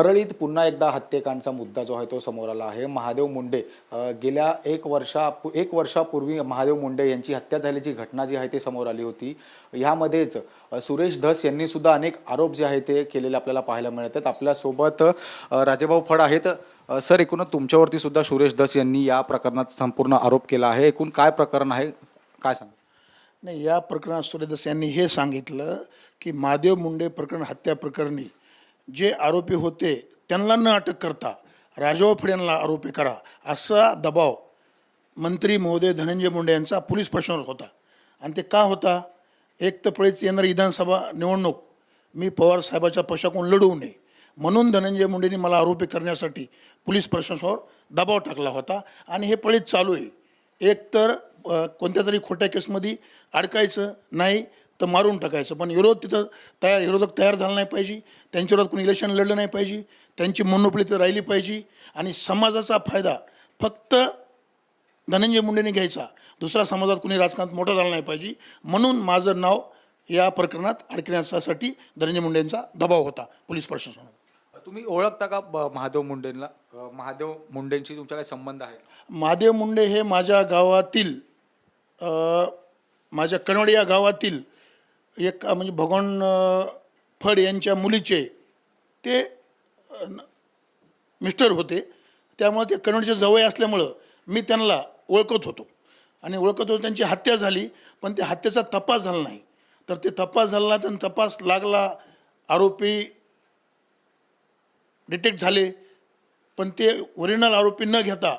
परळीत पुन्हा एकदा हत्येकांडचा मुद्दा जो आहे तो समोर आला आहे. महादेव मुंडे गेल्या एक वर्षा एक वर्षापूर्वी महादेव मुंडे यांची हत्या झाल्याची घटना जी आहे ती समोर आली होती. ह्यामध्येच सुरेश धस यांनी सुद्धा अनेक आरोप जे आहे ते केलेले आपल्याला पाहायला मिळतात आपल्यासोबत राजेभाऊ फड आहेत. सर एकूणच तुमच्यावरती सुद्धा सुरेश धस यांनी या प्रकरणात संपूर्ण आरोप केला आहे. एकूण काय प्रकरण आहे? काय सांग? नाही या प्रकरणात सूर्यदास यांनी हे सांगितलं की महादेव मुंडे प्रकरण हत्या प्रकरणी जे आरोपी होते त्यांना न अटक करता राजाभाऊ फड यांना आरोपी करा असा दबाव मंत्री महोदय धनंजय मुंडे यांचा पोलीस प्रश्नावर होता. आणि ते का होता? एक तर पळीच येणारी विधानसभा निवडणूक मी पवार साहेबाच्या पक्षाकडून लढवू नये. म्हणून धनंजय मुंडेंनी मला आरोपी करण्यासाठी पोलीस प्रशासनावर दबाव टाकला होता. आणि हे पळीत चालू आहे. एक तर कोणत्या तरी खोट्या केसमध्ये अडकायचं नाही. तर मारून टाकायचं. पण विरोध तिथं तयार विरोधक तयार झाला नाही पाहिजे. त्यांच्या विरोधात कोणी इलेक्शन लढलं नाही पाहिजे. त्यांची मनोपली तिथं राहिली पाहिजे. आणि समाजाचा फायदा फक्त धनंजय मुंडेने घ्यायचा. दुसरा समाजात कोणी राजकारणात मोठा झाला नाही पाहिजे. म्हणून माझं नाव या प्रकरणात अडकण्यासाठी धनंजय मुंडेंचा दबाव होता. पोलीस प्रशासनावर तुम्ही ओळखता का ब- महादेव मुंडेंना? महादेव मुंडेंशी तुमचा काय संबंध आहे महादेव मुंडे हे माझ्या गावातील माझ्या कणवड या गावातील एक म्हणजे भगवान फड यांच्या मुलीचे ते मिस्टर होते. त्यामुळे ते कन्नडच्या जवळ असल्यामुळं मी त्यांना ओळखत होतो. आणि ओळखत होतो त्यांची हत्या झाली पण त्या हत्येचा तपास झाला नाही. तर ते तपास झाला तर तपास लागला आरोपी डिटेक्ट झाले पण ते ओरिजिनल आरोपी न घेता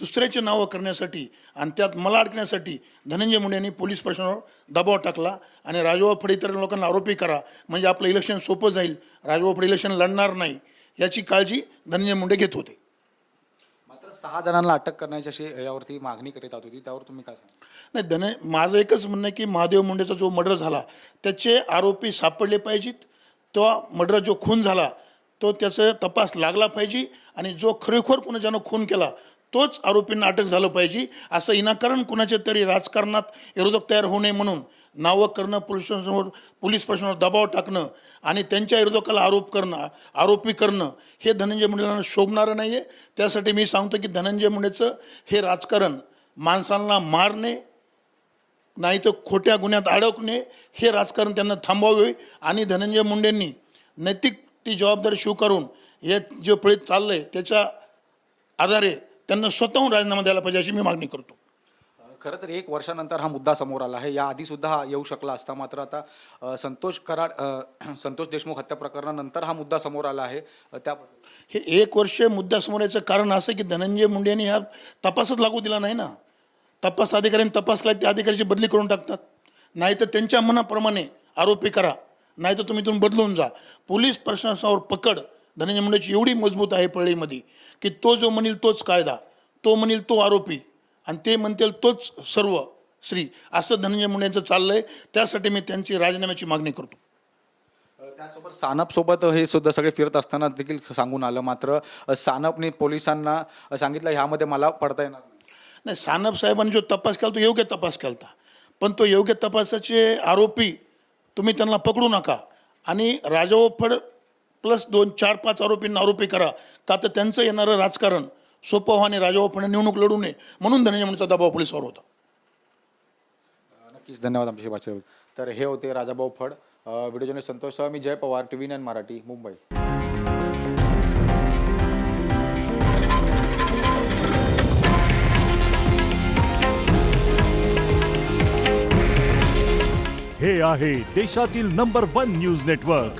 दुसऱ्याचे नावं करण्यासाठी आणि त्यात मला अडकण्यासाठी धनंजय मुंडे यांनी पोलीस प्रशासनावर दबाव टाकला आणि राजभाऊ फडे इतर लोकांना आरोपी करा. म्हणजे आपलं इलेक्शन सोपं जाईल. राजभाऊ फडे इलेक्शन लढणार नाही. याची काळजी धनंजय मुंडे घेत होते. मात्र सहा जणांना अटक करण्याची अशी यावरती मागणी करीत आहोत होती त्यावर तुम्ही काय सांगा नाही धन माझं एकच म्हणणं आहे की महादेव मुंडेचा जो मर्डर झाला त्याचे आरोपी सापडले पाहिजेत. तो मर्डर जो खून झाला तो त्याचा तपास लागला पाहिजे. आणि जो खरेखोर कुणा ज्यानं खून केला तोच आरोपींना अटक झालं पाहिजे. असं विनाकारण कुणाच्या तरी राजकारणात विरोधक तयार होऊ नये म्हणून नावं करणं पोलिसांसमोर पोलीस प्रशासनावर दबाव टाकणं आणि त्यांच्या विरोधकाला आरोप करणं आरोपी करणं हे धनंजय मुंडेला शोभणारं नाही आहे त्यासाठी मी सांगतो की धनंजय मुंडेचं हे राजकारण माणसांना मारणे नाही तर खोट्या गुन्ह्यात अडकणे हे राजकारण त्यांना थांबवावे आणि धनंजय मुंडेंनी नैतिक ती जबाबदारी स्वीकारून हे जे पळीत चाललं आहे त्याच्या आधारे त्यांना स्वतःहून राजीनामा द्यायला पाहिजे अशी मी मागणी करतो. खरं तर एक वर्षानंतर हा मुद्दा समोर आला आहे. याआधी सुद्धा हा येऊ शकला असता. मात्र आता संतोष कराड संतोष देशमुख हत्या प्रकरणानंतर हा मुद्दा समोर आला आहे. त्या हे एक वर्ष मुद्दा समोर याचं कारण असं की धनंजय मुंडे यांनी हा तपासच लागू दिला नाही ना. तपास अधिकाऱ्यांनी तपासला त्या अधिकाऱ्याची बदली करून टाकतात. नाही तर त्यांच्या मनाप्रमाणे आरोपी करा. नाही तर तुम्ही तुम्ही बदलून जा. पोलीस प्रशासनावर पकड. धनंजय मुंडेची एवढी मजबूत आहे पळीमध्ये की तो जो म्हणील तोच कायदा तो म्हणील तो आरोपी आणि ते म्हणतील तोच सर्व श्री. असं धनंजय मुंडे यांचं चाललं आहे त्यासाठी मी त्यांची राजीनाम्याची मागणी करतो. त्यासोबत सानपसोबत हे सुद्धा सगळे फिरत असताना देखील सांगून आलं मात्र सानपने पोलिसांना सांगितलं ह्यामध्ये मला पडता येणार नाही. सानप साहेबांनी जो तपास केला तो योग्य तपास केला पण तो योग्य तपासाचे आरोपी तुम्ही त्यांना पकडू नका. आणि राजाभाऊ फड प्लस दोन चार पाच आरोपींना आरोपी करा. का तर त्यांचं येणारं राजकारण सोपं व्हा आणि राजाभाऊ फड निवडणूक लढू नये. म्हणून धनंजय मुंडेचा दबाव पोलिसावर होता. नक्कीच. धन्यवाद आमच्याशी भाषेवर तर हे होते राजाभाऊ फड. व्हिडिओ जर्नलिस्ट संतोष सह मी Jay Pawar T V nine Marathi Mumbai. हे आहे देशातील नंबर वन न्यूज नेटवर्क